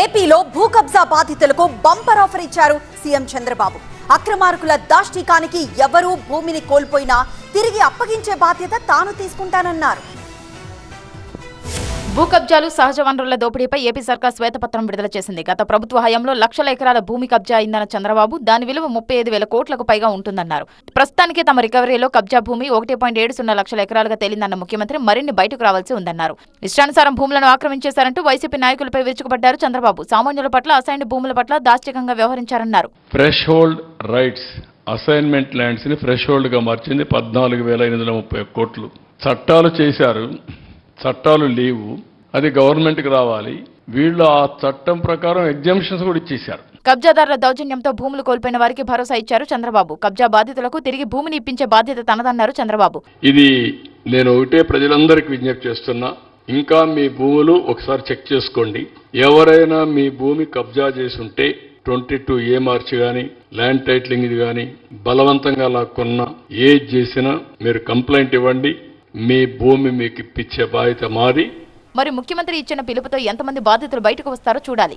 ఏపీలో భూ కబ్జా బాధితులకు బంపర్ ఆఫర్ ఇచ్చారు సీఎం చంద్రబాబు. అక్రమార్కుల దాష్టికానికి ఎవరూ భూమిని కోల్పోయినా తిరిగి అప్పగించే బాధ్యత తాను తీసుకుంటానన్నారు. భూ కబ్జాలు సహజ వనరుల దోపిడీపై ఏపీ సర్కార్ శ్వేతపత్రం విడుదల చేసింది. గత ప్రభుత్వ హయాంలో లక్షల ఎకరాల భూమి కబ్జా అయిందన్న చంద్రబాబు దాని విలువ ముప్పై ఐదు వేల కోట్లకు పైగా ఉంటుందన్నారు. ప్రస్తుతానికి తమ రికవరీలో కబ్జా భూమి ఒకటి పాయింట్ ఏడు సున్నా లక్షల ఎకరాలుగా తేలిందన్న ముఖ్యమంత్రి మరిన్ని బయటకు రావాల్సి ఉందన్నారు. ఇష్టానుసారం భూములను ఆక్రమించేశారంటూ వైసీపీ నాయకులపై విరుచుకుపడ్డారు చంద్రబాబు. సామాన్యుల పట్ల అసైన్డ్ భూముల పట్ల దాష్టికంగా వ్యవహరించారన్నారు. ఫ్రెష్ హోల్డ్ రైట్స్ అసైన్మెంట్ ల్యాండ్స్ని ఫ్రెష్ హోల్డ్గా మార్చింది పద్నాలుగు వేల ఎనిమిది వందల ముప్పై కోట్లు. చట్టాలు చేశారు. చట్టాలు లేవు అది గవర్నమెంట్కి రావాలి. వీళ్ళు ఆ చట్టం ప్రకారం ఎగ్జామ్షన్స్ కూడా ఇచ్చేశారు. కబ్జాదారుల దౌర్జన్యంతో భూములు కోల్పోయిన వారికి భరోసా ఇచ్చారు చంద్రబాబు. కబ్జా బాధితులకు తిరిగి భూమిని ఇప్పించే బాధ్యత తనదన్నారు చంద్రబాబు. ఇది నేను ఒకటే ప్రజలందరికీ విజ్ఞప్తి చేస్తున్నా. ఇంకా మీ భూములు ఒకసారి చెక్ చేసుకోండి. ఎవరైనా మీ భూమి కబ్జా చేసి ఉంటే ట్వంటీ టూ ఏ మార్చి కానీ ల్యాండ్ టైటిలింగ్ ఇది కానీ బలవంతంగా లాక్కున్నా ఏది చేసినా మీరు కంప్లైంట్ ఇవ్వండి. మీ భూమి మీకు ఇప్పించే బాధ్యత మాది. మరి ముఖ్యమంత్రి ఇచ్చిన పిలుపుతో ఎంతమంది బాధితులు బయటకు వస్తారో చూడాలి.